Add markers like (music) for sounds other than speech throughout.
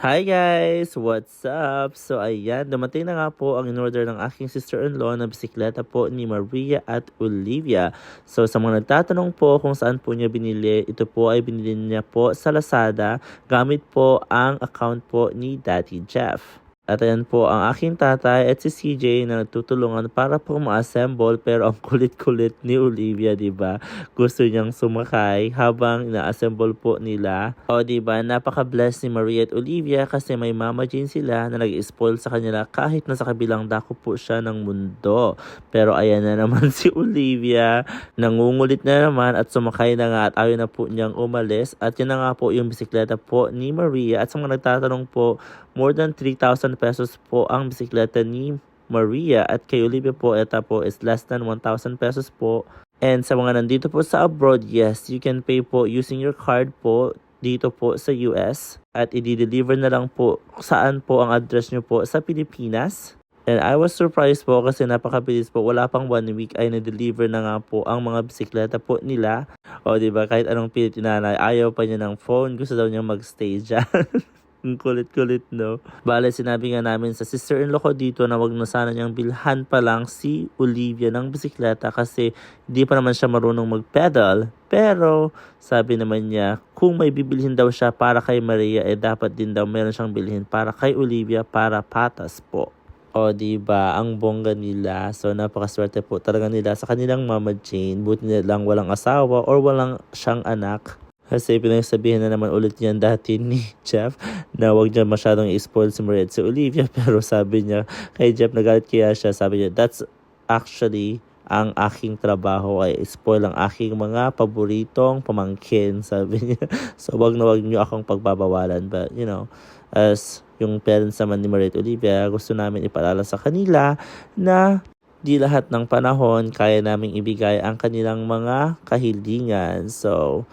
Hi guys! What's up? So ayan, dumating na nga po ang in-order ng aking sister-in-law na bisikleta po ni Maria at Olivia. So sa mga nagtatanong po kung saan po niya binili, ito po ay binili niya po sa Lazada gamit po ang account po ni Daddy Jeff. At ayan po ang aking tatay at si CJ na nagtutulungan para po ma-assemble pero ang (laughs) kulit-kulit ni Olivia, 'di ba? Gusto niyang sumakay habang ina-assemble po nila. O 'di ba? Napaka-blessed ni Maria at Olivia kasi may Mama Jane sila na nag-spoil sa kanila kahit nasa kabilang dako po siya ng mundo. Pero ayan na naman (laughs) si Olivia, nangungulit na naman at sumakay na nga at ayaw na po niyang umalis. At yun na nga po yung bisikleta po ni Maria. At sa mga nagtatanong po, more than 3,000 pesos po ang bisikleta ni Maria at kay Olivia po ito po is less than 1,000 pesos po. And sa mga nandito po sa abroad, yes, you can pay po using your card po dito po sa US at i-deliver na lang po saan po ang address nyo po sa Pilipinas. And I was surprised po kasi napakabilis po. Wala pang one week ay na-deliver na nga po ang mga bisikleta po nila. O ba kahit anong pilit inanay, ayaw pa niya ng phone. Gusto daw niya magstay dyan. (laughs) Ang kulit-kulit, no? Bale, sinabi nga namin sa sister-in-law ko dito na wag na sana niyang bilhan pa lang si Olivia ng bisikleta kasi hindi pa naman siya marunong mag-pedal. Pero, sabi naman niya, kung may bibilhin daw siya para kay Maria, eh dapat din daw meron siyang bilhin para kay Olivia para patas po. O, di ba ang bongga nila. So, napakaswerte po talaga nila sa kanilang mama Jane. Buti nilang walang asawa or walang siyang anak. Kasi pinagsabihan na naman ulit niyan dati ni (laughs) Jeff na wag niya masyadong i-spoil si Maria at si Olivia. (laughs) Pero sabi niya kay Jeff, nagalit kaya siya. Sabi niya, that's actually ang aking trabaho ay spoil ang aking mga paboritong pamangkin, (laughs) sabi niya. So, wag na wag niyo akong pagbabawalan. But, you know, as yung parents naman ni Maria at Olivia, gusto namin ipaalala sa kanila na di lahat ng panahon kaya naming ibigay ang kanilang mga kahilingan. So,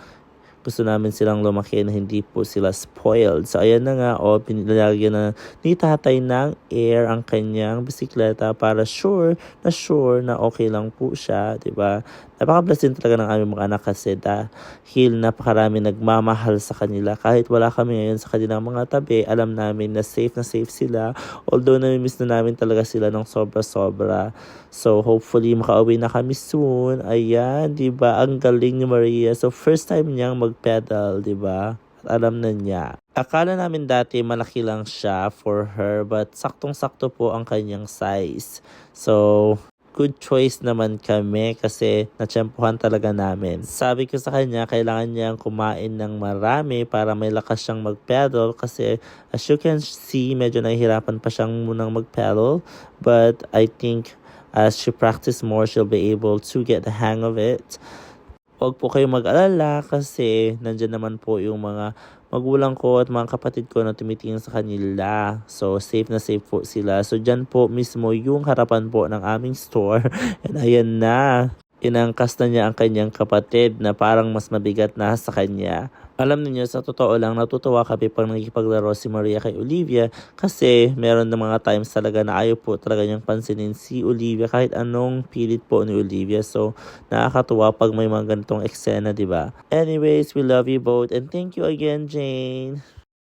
gusto namin silang lumaki na hindi po sila spoiled. So, ayan na nga, o, oh, pinilagyan na ni tatay ng air ang kanyang bisikleta para sure na sure na okay lang po siya, ba? Napaka-blessed din talaga ng aming mga anak kasi dahil napakarami nagmamahal sa kanila. Kahit wala kami ngayon sa kanilang mga tabi, alam namin na safe na safe sila. Although nami-miss na namin talaga sila ng sobra-sobra. So hopefully makauwi na kami soon. Ayan, 'di ba? Ang galing ni Maria. So first time niyang mag-pedal, 'di ba? alam na niya. Akala namin dati malaki lang siya for her but saktong-sakto po ang kanyang size. So, good choice naman kami kasi natsyempohan talaga namin. Sabi ko sa kanya, kailangan niyang kumain ng marami para may lakas siyang mag-pedal kasi as you can see, medyo nahihirapan pa siyang munang mag-pedal. But I think as she practice more, she'll be able to get the hang of it. Huwag po kayong mag-alala kasi nandyan naman po yung mga magulang ko at mga kapatid ko na tumitingin sa kanila. So, safe na safe po sila. So, dyan po mismo yung harapan po ng aming store. (laughs) And ayan na. Inangkas na niya ang kanyang kapatid na parang mas mabigat na sa kanya. Alam niyo sa totoo lang, natutuwa kami pag nakikipaglaro si Maria kay Olivia kasi meron ng mga times talaga na ayaw po talaga niyang pansinin si Olivia kahit anong pilit po ni Olivia. So, nakakatuwa pag may mga ganitong eksena, di ba? Anyways, we love you both and thank you again, Jane.